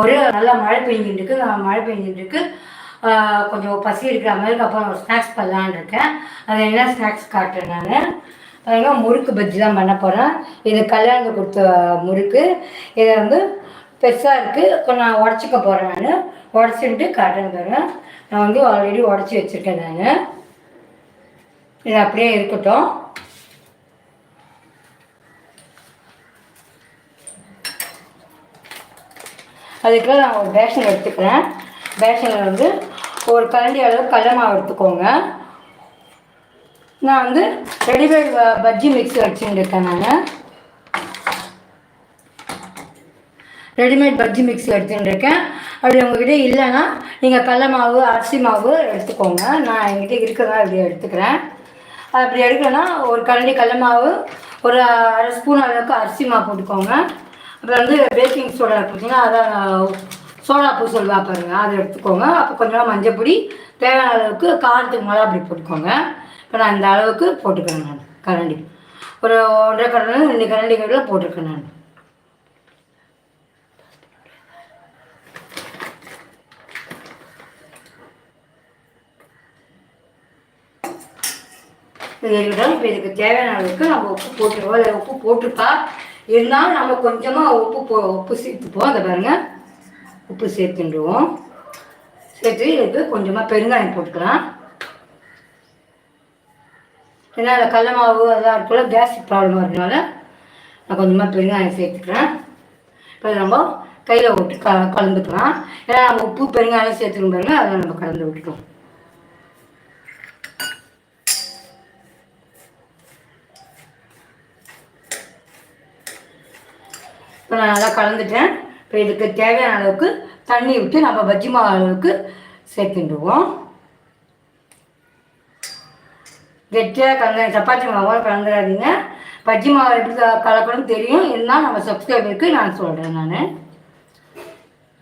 ஒரு நல்லா மழை பெஞ்சிட்டு இருக்கு மழை பெஞ்சிட்டு இருக்கு கொஞ்சம் பசி இருக்கிற மாதிரி அப்புறம் ஸ்நாக்ஸ் பண்ணலான்னு இருக்கேன். அது என்ன ஸ்நாக்ஸ் காட்டுறேன் நான்? பாருங்க முறுக்கு பஜ்ஜி தான் பண்ண போகிறேன் இது கல்யாணத்துக்கு கொடுத்த முறுக்கு. இதை வந்து பெருசாக இருக்குது கொஞ்சம் நான் உடச்சிக்க போகிறேன் நான். உடச்சிட்டு காட்டுறேன் பாருங்க. நான் வந்து ஆல்ரெடி உடச்சி வச்சுருக்கேன் நான். இது அப்படியே இருக்கட்டும். அதுக்கு நான் ஒரு பேஷன் எடுத்துக்கிறேன். பேஷனில் வந்து ஒரு கரண்டி அளவு கடல மாவு எடுத்துக்கோங்க. நான் வந்து ரெடிமேட் பஜ்ஜி மிக்ஸ் வச்சுருக்கேன் இருக்கேன் நான். ரெடிமேட் பஜ்ஜி மிக்ஸ் எடுத்துட்டு இருக்கேன் அப்படி உங்ககிட்ட இல்லைன்னா நீங்கள் கடல மாவு அரிசி மாவு எடுத்துக்கோங்க. நான் என்கிட்ட இருக்கிறதா இப்படி எடுத்துக்கிறேன். அப்படி எடுக்கலைன்னா ஒரு கரண்டி கடல மாவு ஒரு அரை ஸ்பூன் அளவுக்கு அரிசி மாவு போட்டுக்கோங்க. அப்புறம் வந்து பேக்கிங் சோடா பார்த்தீங்கன்னா அதான் சோடா பூ சொல்லுவா பாருங்க. அதை எடுத்துக்கோங்க. அப்போ கொஞ்சம் மஞ்சள் பொடி தேவையான அளவுக்கு காரத்துக்கு மேலே அப்படி போட்டுக்கோங்க. இப்போ நான் இந்த அளவுக்கு போட்டுக்கிறேன் நான் கரண்டி. ஒரு ஒன்றரை கரண்டி ரெண்டு கரண்டி கடையில் போட்டிருக்கேன் நான். இது இருக்கட்டும் இப்போ இதுக்கு தேவையான அளவுக்கு நம்ம உப்பு போட்டுருவோம். இல்லை உப்பு போட்டுப்பா இருந்தாலும் நம்ம கொஞ்சமாக உப்பு போ உப்பு சேர்த்துப்போம் அதை பாருங்க. உப்பு சேர்த்துடுவோம். சேர்த்து இதுக்கு கொஞ்சமாக பெருங்காயம் போட்டுக்கலாம். ஏன்னா அந்த கடல மாவு அதெல்லாம் இருக்குள்ள கேஸ்ட்ரிக் ப்ராப்ளம் வரதுனால நான் கொஞ்சமாக பெருங்காயம் சேர்த்துக்கிறேன். இப்போ நம்ம கையில் விட்டு க கலந்துக்கலாம். ஏன்னா நம்ம உப்பு பெருங்காயம் சேர்த்துக்கணும் பாருங்கள் அதை நம்ம கலந்து விட்டுக்கலாம். இப்போ நான் நல்லா கலந்துட்டேன். இப்போ இதுக்கு தேவையான அளவுக்கு தண்ணி விட்டு நம்ம பஜ்ஜி மாவு அளவுக்கு சேர்த்துட்டுருவோம். கெட்டியாக கலந்து சப்பாத்தி மாவோட கலந்துடாதீங்க பஜ்ஜி மாவு எப்படி கலக்கணும்னு தெரியும். இருந்தால் நம்ம சப்ஸ்கிரைபருக்கு நான் சொல்கிறேன் நான்.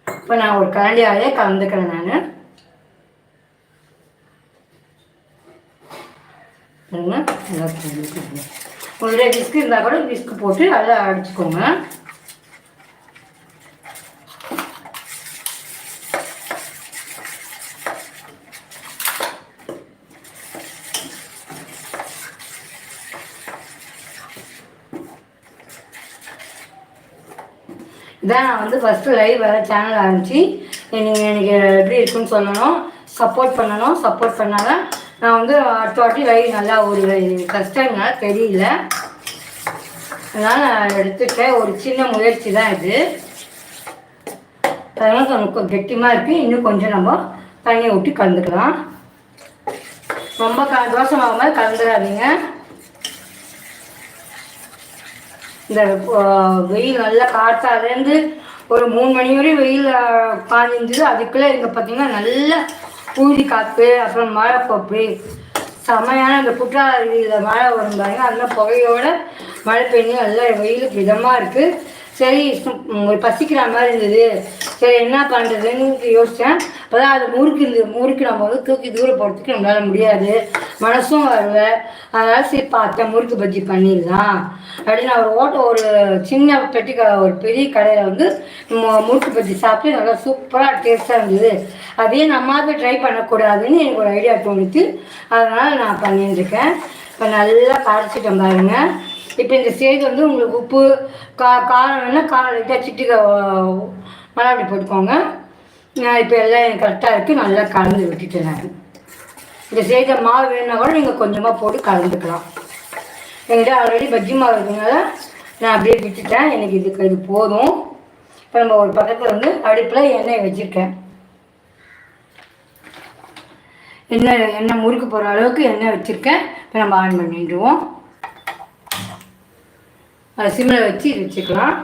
இப்போ நான் ஒரு கரண்டியாலே கலந்துக்கிறேன் நான். நல்லா கலந்துக்கிறேன். உங்களுடைய விஸ்க் இருந்தால் கூட விஸ்க் போட்டு நல்லா அடிச்சுக்கோங்க. இதான் நான் வந்து ஃபஸ்ட்டு லைவ் வேறு சேனல் ஆரம்பிச்சு. நீங்கள் எனக்கு எப்படி இருக்குன்னு சொல்லணும். சப்போர்ட் பண்ணணும். சப்போர்ட் பண்ணால் தான் நான் வந்து அடுத்த வாட்டி லைவ் நல்லா ஒரு கஷ்டங்களால தெரியல. அதனால் நான் எடுத்துட்டேன். ஒரு சின்ன முயற்சி தான் இது. அதனால் கொஞ்சம் கெட்டியமாக இருக்குது இன்னும் கொஞ்சம் நம்ம தண்ணியை ஊற்றி கலந்துக்கலாம். ரொம்ப க தோசை மாவு மாதிரி கலந்துடாதீங்க இந்த வெயில் நல்லா காத்தாலேருந்து ஒரு மூணு மணி வரையும் வெயில் பாஞ்சிருந்தது. அதுக்குள்ளே இங்கே பார்த்தீங்கன்னா நல்ல ஊதி காப்பு அப்புறம் மழை பொப்பு செமையான அந்த குற்றால மழை வரும் பாருங்க. அந்த புகையோட மழை பெய்ஞ்சு நல்லா வெயிலுக்கு இதமாக இருக்குது சரி ஒரு பசிக்கிற மாதிரி இருந்தது. சரி என்ன பண்ணுறதுன்னு யோசித்தேன் அப்போதான் அது முறுக்கு இருந்தது முறுக்கு நம்ம வந்து தூக்கி தூரம் போகிறதுக்கு நம்மளால் முடியாது. மனசும் வரல அதனால் சரி பார்த்தேன் முறுக்கு பஜ்ஜி பண்ணிடலாம் அப்படின்னு அவர் ஒரு ஓட்ட ஒரு சின்ன பெட்டி ஒரு பெரிய கடையில் வந்து முறுக்கு பஜ்ஜி சாப்பிட்டு நல்லா சூப்பராக டேஸ்ட்டாக இருந்தது. அதையே நம்மளாவே ட்ரை பண்ணக்கூடாதுன்னு எனக்கு ஒரு ஐடியா தோணுச்சு. அதனால் நான் பண்ணிட்டுருக்கேன் இப்போ நல்லா கரைச்சிட்டேன் பாருங்கள் இப்போ இந்த ஸ்டேஜ் வந்து உங்களுக்கு உப்பு கா காரம் வேணால் காரம் லைட்டாக சிட்டிக்க மலாடி போட்டுக்கோங்க. நான் இப்போ எல்லாம் கரெக்டாக இருக்குது நல்லா கலந்து விட்டுட்டேன் நான். இந்த ஸ்டேஜை மாவு வேணுன்னா கூட நீங்கள் கொஞ்சமாக போட்டு கலந்துக்கலாம். என்கிட்ட ஆல்ரெடி பஜ்ஜி மாவு இருக்கிறதுனால நான் அப்படியே விட்டுட்டேன். எனக்கு இதுக்கு இது போதும். இப்போ நம்ம ஒரு பக்கத்தில் வந்து அடுப்பில் எண்ணெய் வச்சுருக்கேன். எண்ணெய் எண்ணெய் முறுக்கு போகிற அளவுக்கு எண்ணெய் வச்சுருக்கேன். இப்போ நம்ம ஆன் பண்ணிடுவோம். அது சிம்மில் வச்சு வச்சுக்கலாம்.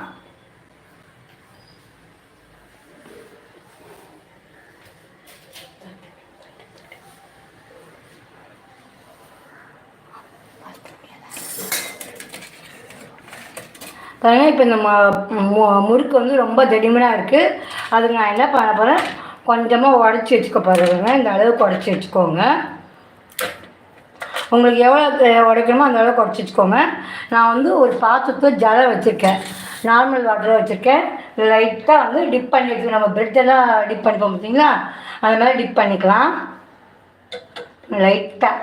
பாருங்க இப்போ இந்த ம- மு- முறுக்கு வந்து ரொம்ப தடிமனாக இருக்குது அதுக்கு நான் என்ன பண்ண போகிறேன் கொஞ்சமாக உடச்சி வச்சுக்க பாருங்க. இந்த அளவுக்கு உடச்சி வச்சுக்கோங்க. உங்களுக்கு எவ்வளோ உடைக்கணுமோ அந்த அளவுக்கு உடச்சி நான் வந்து ஒரு பாத்திரத்தை ஜலம் வச்சுருக்கேன். நார்மல் வாட்டரை வச்சுருக்கேன். லைட்டாக வந்து டிப் பண்ணி எடுத்து நம்ம பிரெட்டெல்லாம் டிப் பண்ணிப்போம் பார்த்தீங்களா? அது மாதிரி டிப் பண்ணிக்கலாம். லைட்டாக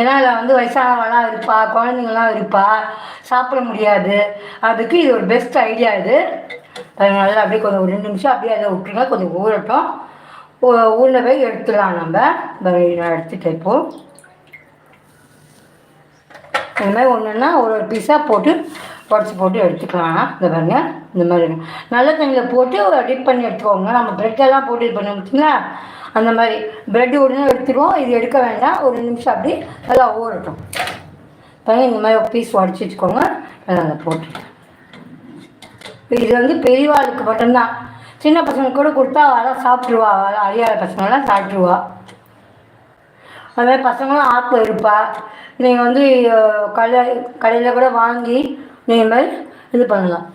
ஏன்னா அதில் வந்து வயசானவங்களாம் இருப்பா குழந்தைங்களாம் இருப்பா சாப்பிட முடியாது. அதுக்கு இது ஒரு பெஸ்ட் ஐடியா இது. அதனால அப்படியே கொஞ்சம் ஒரு ரெண்டு நிமிஷம் அப்படியே அதை விட்டுருங்க. கொஞ்சம் ஊறட்டும். ஊரில் போய் எடுத்துடலாம் நம்ம. இந்த நான் இப்போது இந்த மாதிரி ஒன்றுன்னா ஒரு ஒரு பீஸாக போட்டு உடச்சி போட்டு எடுத்துக்கலாம். இந்த பாருங்க இந்த மாதிரி இருக்கும். நல்ல தண்ணியில் போட்டு டிப் பண்ணி எடுத்துக்கோங்க. நம்ம ப்ரெட்டெல்லாம் போட்டு இது பண்ண பார்த்தீங்களா அந்த மாதிரி ப்ரெட் உடனே எடுத்துருவோம். இது எடுக்க வேண்டாம். ஒரு நிமிஷம் அப்படி நல்லா ஊறட்டும். பாருங்க இந்த மாதிரி ஒரு பீஸ் உடச்சி வச்சுக்கோங்க. அதை போட்டு இது வந்து பெரியவாளுக்கு மட்டும்தான். சின்ன பசங்களுக்கு கூட கொடுத்தா அவளாம் சாப்பிட்ருவா அவள் அறியாத பசங்களாம் சாப்பிட்ருவா அதுமாதிரி பசங்களும் ஆப்பு இருப்பா நீங்கள் வந்து கடை கடையில் கூட வாங்கி நீங்கள் மாதிரி இது பண்ணலாம்.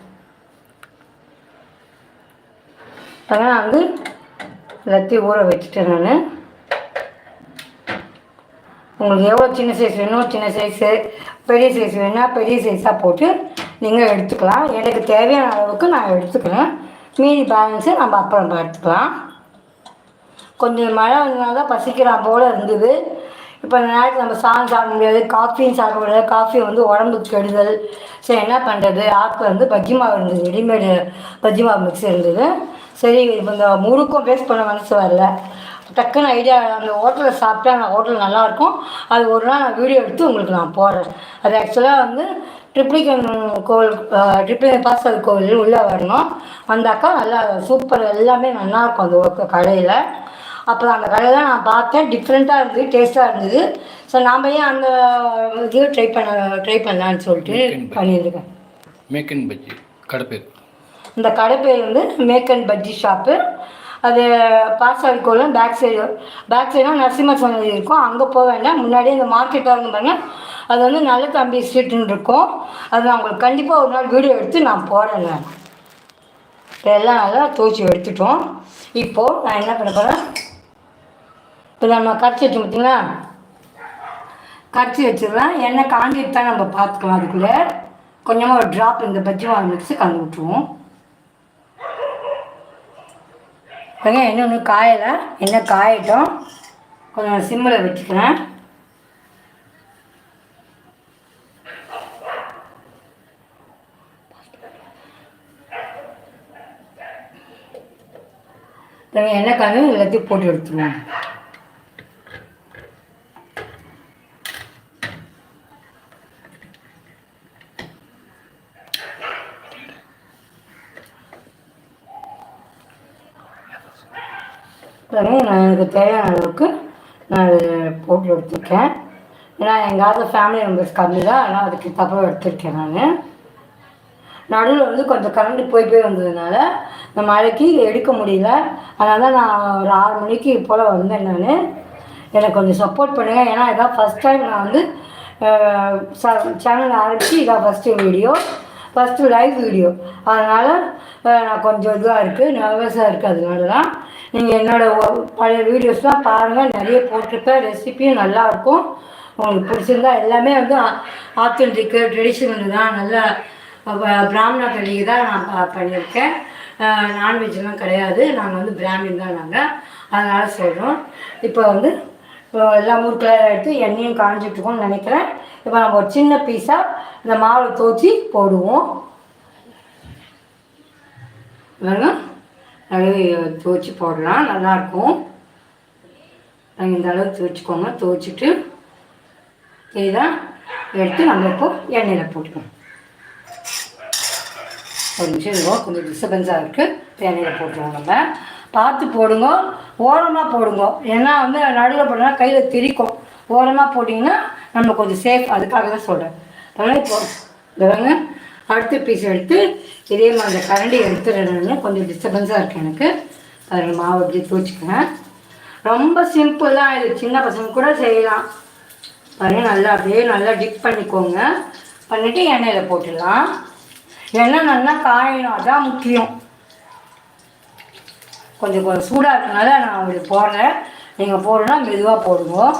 அதனால் நான் வந்து எல்லாத்தையும் ஊற வச்சுட்டேன் நான். உங்களுக்கு எவ்வளோ சின்ன சைஸ் வேணும் சின்ன சைஸு பெரிய சைஸ் வேணும்னா பெரிய சைஸாக போட்டு நீங்கள் எடுத்துக்கலாம். எனக்கு தேவையான அளவுக்கு நான் எடுத்துக்கிறேன். மீதி பேலன்ஸை நம்ம அப்புறம் எடுத்துக்கலாம் கொஞ்சம் மழை வந்ததுனால தான் பசிக்கிறான் போல் இருந்தது. இப்போ இந்த நேரத்தில் நம்ம சாதம் சாப்பிட முடியாது. காஃபியும் சாப்பிட முடியாது. காஃபி வந்து உடம்புக்கு கெடுதல். சரி என்ன பண்ணுறது ஆப்பில் வந்து பஜ்ஜி மாவு இருந்தது. ரெடிமேடு பஜ்ஜி மாவு மிக்ஸ் இருந்தது. சரி இப்போ இந்த முறுக்கும் பேஸ்ட் பண்ண மனசு வரல. டக்குன்னு ஐடியா அந்த ஹோட்டலில் சாப்பிட்டா அந்த ஹோட்டல் நல்லாயிருக்கும் அது ஒரு நாள் நான் வீடியோ எடுத்து உங்களுக்கு நான் போடுறேன். அது ஆக்சுவலாக வந்து ட்ரிப்ளிகன் கோவில் ட்ரிப்ளிகன் பாஸ்டர் கோவில் உள்ளே வரணும். வந்தாக்கா நல்லா சூப்பர் எல்லாமே நல்லாயிருக்கும் அந்த கடையில். அப்புறம் அந்த கடையில் நான் பார்த்தேன். டிஃப்ரெண்ட்டாக இருந்தது டேஸ்ட்டாக இருந்தது. ஸோ நாம் ஏன் அந்த இது ட்ரை பண்ண ட்ரை பண்ணலான்னு சொல்லிட்டு பண்ணியிருக்கேன். மேக்கன் பஜ்ஜி கடை பேர் இந்த கடை பேர் வந்து மேக் அண்ட் பஜ்ஜி ஷாப்பு அது பாசாரி கோலம் பேக் சைடு பேக் சைடுனா நரசிம்ம சன்னதி இருக்கும். அங்கே போக வேண்டாம். முன்னாடியே இந்த மார்க்கெட்டாக பாருங்க. அது வந்து நல்ல தம்பி ஸ்ட்ரீட்னு இருக்கும். அது நான் உங்களுக்கு கண்டிப்பாக ஒரு நாள் வீடியோ எடுத்து நான் இப்போ எல்லாம் நல்லா துவச்சி எடுத்துட்டோம். இப்போது நான் என்ன பண்ண போகிறேன் இப்போ நம்ம கரைச்சி வச்சோம் பார்த்தீங்களா கரைச்சி வச்சிடலாம். எண்ணெய் காண்டிட்டு தான் நம்ம பார்த்துக்கலாம் அதுக்குள்ளே. கொஞ்சமாக ஒரு ட்ராப் இந்த பஜ்ஜி மிக்ஸி மிக்ஸு கலந்து விட்டுருவோம். ஏங்க என்ன ஒன்று காயலை. என்ன காயட்டும். கொஞ்சம் சிம்மில் வச்சுக்கிறேன். எண்ணெய் கலந்து எல்லாத்தையும் போட்டு எடுத்துருவோம் பாருங்க நான் எனக்கு தேவையான அளவுக்கு நான் அது போட்டு எடுத்துருக்கேன். ஏன்னா எங்காவது ஃபேமிலி மெம்பர்ஸ் கம்மி தான் ஆனால் அதுக்கு தப்பாக எடுத்திருக்கேன் நான். நடுவில் வந்து கொஞ்சம் கரண்ட் போய் போய் வந்ததுனால இந்த மழைக்கு எடுக்க முடியல. அதனால தான் நான் ஒரு ஆறு மணிக்கு போல் வந்தேன் நான். எனக்கு கொஞ்சம் சப்போர்ட் பண்ணுங்கள் ஏன்னா இதான் ஃபஸ்ட் டைம் நான் வந்து சேனல் ஆரம்பித்து இதான் first video first live video அதனால் நான் கொஞ்சம் இதுவாக இருக்குது நர்வஸாக இருக்குது அதனால தான் நீங்கள் என்னோடய பழைய வீடியோஸ்லாம் பாருங்கள் நிறைய போட்டிருப்பேன். ரெசிபியும் நல்லாயிருக்கும் உங்களுக்கு பிடிச்சிருந்தா எல்லாமே வந்து ஆத்தென்டிக்கு ட்ரெடிஷ்னல் தான். நல்லா பிராமணா பிராமண தான் நான் பண்ணியிருக்கேன். நான்வெஜ்லாம் கிடையாது. நாங்கள் வந்து பிராமின் தான் நாங்கள் அதனால் சொல்கிறோம் இப்போ வந்து இப்போ எல்லாம் முறுக்கெல்லாம் எடுத்து எண்ணெயும் காஞ்சிட்ருக்கோம்னு நினைக்கிறேன். இப்போ நம்ம ஒரு சின்ன பீஸாக இந்த மாவை தோச்சி போடுவோம். பாருங்க. அப்படியே துவச்சி போடலாம் நல்லாயிருக்கும் இந்த அளவுக்கு துவச்சிக்கோங்க. துவச்சிட்டு இதான் எடுத்து நம்ம இப்போ எண்ணெயில் போட்டுக்கணும். ஒரு நிமிஷம் இருக்கும் கொஞ்சம் டிஸ்டர்பன்ஸாக இருக்குது எண்ணெயில் போட்டுருவோம் நம்ம. பார்த்து போடுங்க ஓரமாக போடுங்க. ஏன்னா வந்து நடுவில் போட்டோம்னா கையில் திரிக்கும். ஓரமாக போட்டிங்கன்னா நம்ம கொஞ்சம் சேஃப் அதுக்காக தான் சொல்கிறேன் இப்போ இந்த அடுத்த பீஸ் எடுத்து இதே மாதிரி அந்த கரண்டி எடுத்துடுறேன்னு கொஞ்சம் டிஸ்டர்பன்ஸாக இருக்குது எனக்கு. அதில் மாவு அப்படியே தூச்சிக்கிறேன். ரொம்ப சிம்பிள் தான் இது சின்ன பசங்க கூட செய்யலாம். பாருங்க நல்லா அப்படியே நல்லா டிப் பண்ணிக்கோங்க. பண்ணிவிட்டு எண்ணெயில் போட்டுடலாம். எண்ணெய் நல்லா காயணும் அதான் முக்கியம். கொஞ்சம் கொஞ்சம் சூடாக இருக்கனால நான் அப்படி போடுறேன் நீங்கள் போடணும்னா மெதுவாக போடுவோம்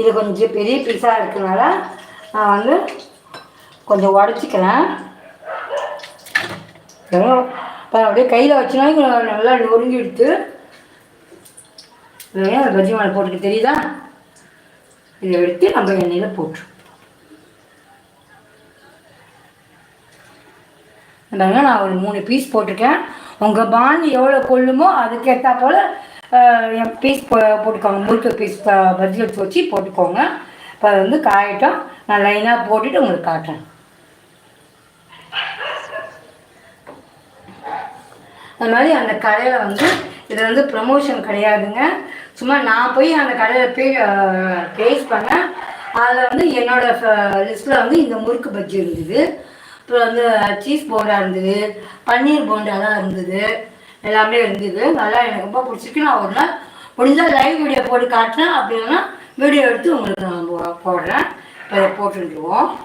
இது கொஞ்சம் பெரிய பீஸாக இருக்கிறதுனால நான் வந்து கொஞ்சம் உடச்சிக்கிறேன். இப்போ அப்படியே கையில் வச்சுனா நல்லா நொறுங்கி எடுத்து இதையும் பஜ்ஜி மேலே போட்டுக்கு தெரியுதா? இதை எடுத்து நம்ம எண்ணெயில் போட்டு பாருங்க நான் ஒரு மூணு பீஸ் போட்டிருக்கேன். உங்கள் பான் எவ்வளோ கொள்ளுமோ அதுக்கேற்றா போல் என் பீஸ் போ போட்டுக்கோங்க. முறுக்கு பீஸ் பஜ்ஜி எடுத்து வச்சு போட்டுக்கோங்க. இப்போ அது வந்து காயட்டும். நான் லைனாக போட்டுட்டு உங்களுக்கு காட்டுறேன். அது மாதிரி அந்த கடையில் வந்து இது வந்து ப்ரமோஷன் கிடையாதுங்க. சும்மா நான் போய் அந்த கடையில் போய் டேஸ்ட் பண்ணேன். அதில் வந்து என்னோடய லிஸ்ட்டில் வந்து இந்த முறுக்கு பஜ்ஜி இருந்தது. அப்புறம் வந்து சீஸ் போண்டா இருந்தது. பன்னீர் போண்டாலாம் இருந்தது. எல்லாமே இருந்தது. அதெல்லாம் எனக்கு ரொம்ப பிடிச்சிருக்கு. நான் ஒரு நாள் முடிஞ்சால் லைவ் வீடியோ போட்டு காட்டுறேன். அப்படின்னா வீடியோ எடுத்து உங்களுக்கு நான் போ- போடுறேன். இப்போ இதை போட்டுருவோம்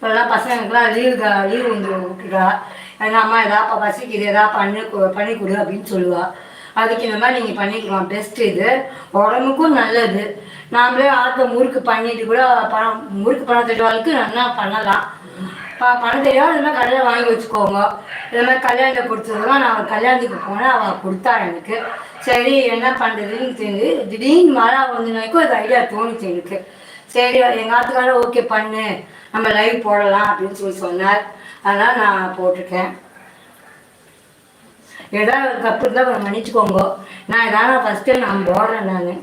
இப்போல்லாம் பசங்களுக்குலாம் லீவு லீவு வந்து விட்டுட்டா. எங்கள் அம்மா எதா பசிக்குது எதா பண்ணி கொ- பண்ணி கொடு அப்படின்னு சொல்லுவா. அதுக்கு இந்த மாதிரி நீங்கள் பண்ணிக்கலாம். பெஸ்ட்டு இது. உடம்புக்கும் நல்லது. நாமளே ஆற்ற முறுக்கு பண்ணிட்டு கூட பணம் முறுக்கு பணம் தெரியாதவளுக்கு நல்லா பண்ணலாம். பா பணம் தெரியாத இந்த மாதிரி கடையில் வாங்கி வச்சுக்கோங்க. இந்த மாதிரி கல்யாணத்தை கொடுத்ததுலாம் நான் அவள் கல்யாணத்துக்கு போனேன் அவள் கொடுத்தா எனக்கு. சரி என்ன பண்ணுறதுன்னு தெரிஞ்சு திடீர்னு மழை வந்து நாளைக்கும் அது ஐடியா தோணுச்சு எனக்கு. சரி எங்கள் ஆத்துக்கார ஓகே பண்ணு. நம்ம லைவ் போடலாம் அப்படின்னு சொல்லி சொன்னார். அதனால் நான் போட்டிருக்கேன். ஏதாவது தப்பு இருந்தால் கொஞ்சம் மன்னிச்சுக்கோங்க. நான் ஏதாவது ஃபஸ்ட்டு நான் போடுறேன் நான்.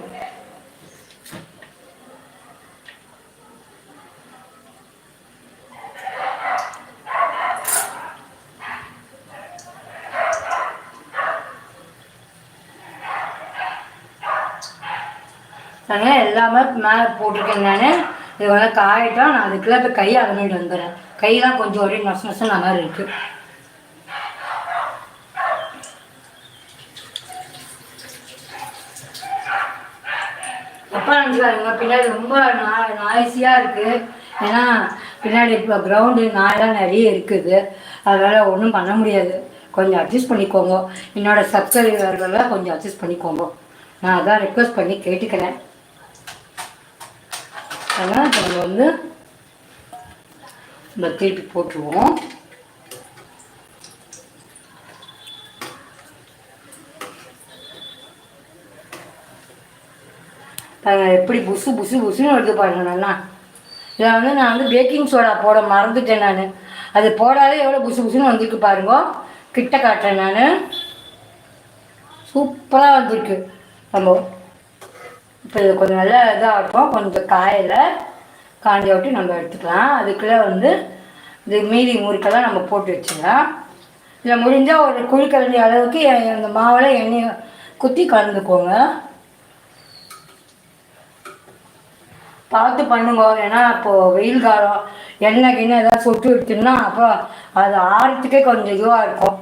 இல்லாமல் மேலே போட்டிருக்கேன் நான். இது வந்து காயட்டும் நான் அதுக்குள்ளே இப்போ கை அலமிட்டு வந்துடுறேன். கையெல்லாம் கொஞ்சம் ஒரே நொச நொசன மாதிரி இருக்குது அப்பா நினச்சிக்காருங்க பின்னாடி ரொம்ப நா நாய்ஸியாக இருக்குது ஏன்னா பின்னாடி இப்போ கிரவுண்டு நாயெல்லாம் நிறைய இருக்குது. அதனால் ஒன்றும் பண்ண முடியாது. கொஞ்சம் அட்ஜஸ்ட் பண்ணிக்கோங்க. என்னோடய சப்ஸ்கிரைபர்களை கொஞ்சம் அட்ஜஸ்ட் பண்ணிக்கோங்க. நான் அதான் ரெக்வஸ்ட் பண்ணி கேட்டுக்கிறேன். அதனால் இப்போ நம்ம வந்து இந்த திருப்பி போட்டுருவோம். எப்படி புசு புசு புசுன்னு வருது பாருங்க நல்லா. இதில் வந்து நான் வந்து பேக்கிங் சோடா போட மறந்துட்டேன் நான். அது போடாதே எவ்வளோ புசு புசுன்னு வந்திருக்கு பாருங்க. கிட்ட காட்டுறேன் நான். சூப்பராக வந்திருக்கு. நம்ம இப்போ இது கொஞ்சம் நல்லா இதாக இருக்கும். கொஞ்சம் காயில் காஞ்சி ஒட்டி நம்ம எடுத்துக்கலாம். அதுக்குள்ளே வந்து இது மீதி முறுக்கெல்லாம் நம்ம போட்டு வச்சுக்கலாம். இதில் முடிஞ்சால் ஒரு குழிக்கரண்டி அளவுக்கு இந்த அந்த மாவில் எண்ணெய் குத்தி கலந்துக்கோங்க. பார்த்து பண்ணுங்க. ஏன்னா இப்போது வெயில் காலம் எண்ணெய் கிண்ணெய் ஏதாவது சொட்டு விட்டுன்னா அப்போ அது ஆறத்துக்கே கொஞ்சம் இதுவாக இருக்கும்.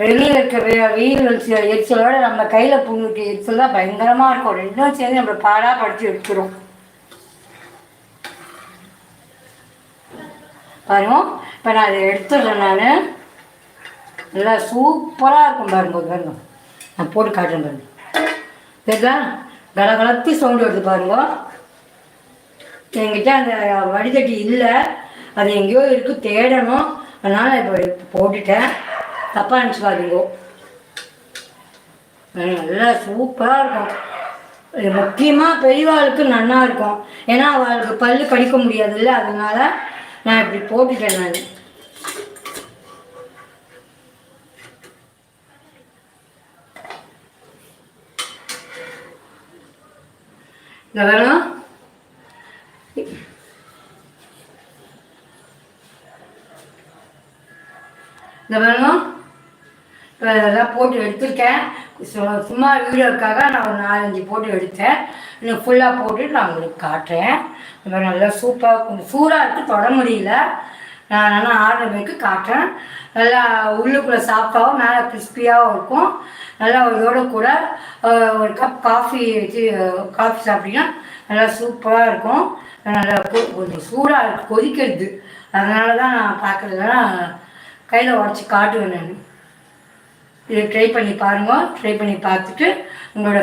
வெளியில் இருக்கிற வெ வெயில் எரிச்சலோட நம்ம கையில் புண்ணுக்கு எரிச்சல் தான் பயங்கரமாக இருக்கும். ரெண்டும் சேர்ந்து நம்மளை பாடாக படுத்தி எடுத்துரும். பாருங்க இப்போ நான் அதை எடுத்துடுறேன் நான். நல்லா சூப்பராக இருக்கும் பாருங்க ஒரு பாருங்க. நான் போட்டு காட்டுறேன் பாருங்க. சரிதா கலகலத்தி சவுண்டு வருது பாருங்க. என்கிட்ட அந்த வடிகட்டி இல்லை. அது எங்கேயோ இருக்கு தேடணும். அதனால் இப்போ போட்டுட்டேன். தப்பாக நினச்சிக்காதீங்க. நல்லா சூப்பராக இருக்கும். முக்கியமாக பெரியவாளுக்கு நன்னா இருக்கும். ஏன்னா அவளுக்கு பல்லு கடிக்க முடியாதுல்ல அதனால நான் இப்படி போட்டுட்டேன் நான். இந்த வேணும் இந்த வேணும் போட்டு எடுத்திருக்கேன். சும்மா வீடியோக்காக நான் ஒரு நாலஞ்சு போட்டு எடுத்தேன். இன்னும் ஃபுல்லாக போட்டு நான் உங்களுக்கு காட்டுறேன். அப்புறம் நல்லா சூப்பராக கொஞ்சம் சூடாக இருக்குது தொட முடியல. நான் நல்லா ஆடுறதுக்கு காட்டுறேன். நல்லா உள்ளுக்குள்ளே சாஃப்டாகவும் மேலே கிறிஸ்பியாகவும் இருக்கும். நல்லா இதோட கூட ஒரு கப் காஃபி வச்சு காஃபி சாப்பிட்டீங்கன்னா நல்லா சூப்பராக இருக்கும். நல்லா கொஞ்சம் சூடாக இருக்குது கொதிக்கிறது. அதனால தான் நான் பார்க்குறதுலாம் கையில் உடச்சி காட்டுவேன் நான். இதை ட்ரை பண்ணி பாருங்க. ட்ரை பண்ணி பார்த்துட்டு உங்களோட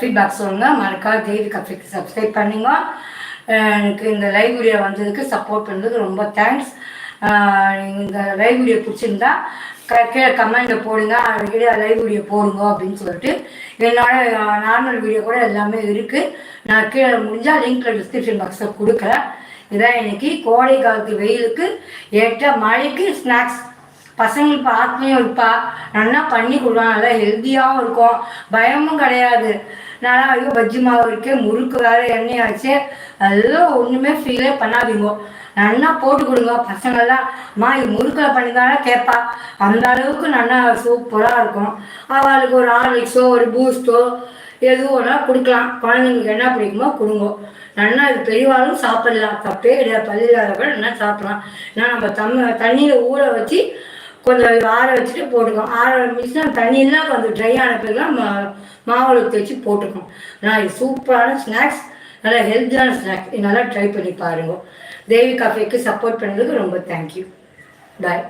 ஃபீட்பேக் சொல்லுங்கள் மறக்காத தேவி கஃபிக்கு சப்ஸ்கிரைப் பண்ணுங்க. எனக்கு இந்த லைவ் வீடியோ வந்ததுக்கு சப்போர்ட் பண்ணதுக்கு ரொம்ப தேங்க்ஸ் இந்த லைவ் வீடியோ பிடிச்சிருந்தா க- கீழே கமெண்ட்டில் போடுங்க. கீழே லைவ் வீடியோ போடுங்க அப்படின்னு சொல்லிட்டு. என்னோட நார்மல் வீடியோ கூட எல்லாமே இருக்குது நான் கீழே முடிஞ்சால் லிங்க்கில் டிஸ்கிரிப்ஷன் பாக்ஸில் கொடுக்குறேன். இதான் இன்னைக்கு கோடை காலத்து வெயிலுக்கு ஏற்ற மழைக்கு ஸ்நாக்ஸ் பசங்களுக்கு ஆத்மையும் இருப்பா. நல்லா பண்ணி கொடுவான் நல்லா ஹெல்த்தியாகவும் இருக்கும். பயமும் கிடையாது. நல்லா ஐயோ பஜ்ஜி மாவு இருக்கு. முறுக்கு வேறு எண்ணெய் ஆச்சு அதெல்லாம் ஒன்றுமே ஃபீலே பண்ணாதீங்க. நல்லா போட்டு கொடுங்க. பசங்கள்லாம் மா இது முறுக்கில் பண்ணி தானே கேட்பா. அந்த அளவுக்கு நல்லா சூப்பராக இருக்கும். அவளுக்கு ஒரு ஆர்லிக்ஸோ ஒரு பூஸ்ட்டோ எதுவும் ஒன்றா கொடுக்கலாம். குழந்தைங்களுக்கு என்ன பிடிக்குமோ கொடுங்க. நல்லா இது பெரியவாலும் சாப்பிடலாம். தப்பே கிடையாது. பள்ளியில் கூட நல்லா சாப்பிடலாம். ஏன்னா நம்ம தம் தண்ணியில் ஊற வச்சு கொஞ்சம் ஆற வச்சுட்டு போட்டுக்கோம் ஆற வச்சுன்னா தண்ணியெல்லாம் கொஞ்சம் ட்ரை ஆன பிறகுலாம் மா மாவுளை தேய்ச்சி போட்டுக்கணும். நான் இது சூப்பரான ஸ்நாக்ஸ் நல்லா ஹெல்த்தியான ஸ்நாக்ஸ் நல்லா ட்ரை பண்ணி பாருங்க. தேவி காஃபேக்கு சப்போர்ட் பண்ணதுக்கு ரொம்ப தேங்க்யூ பாய்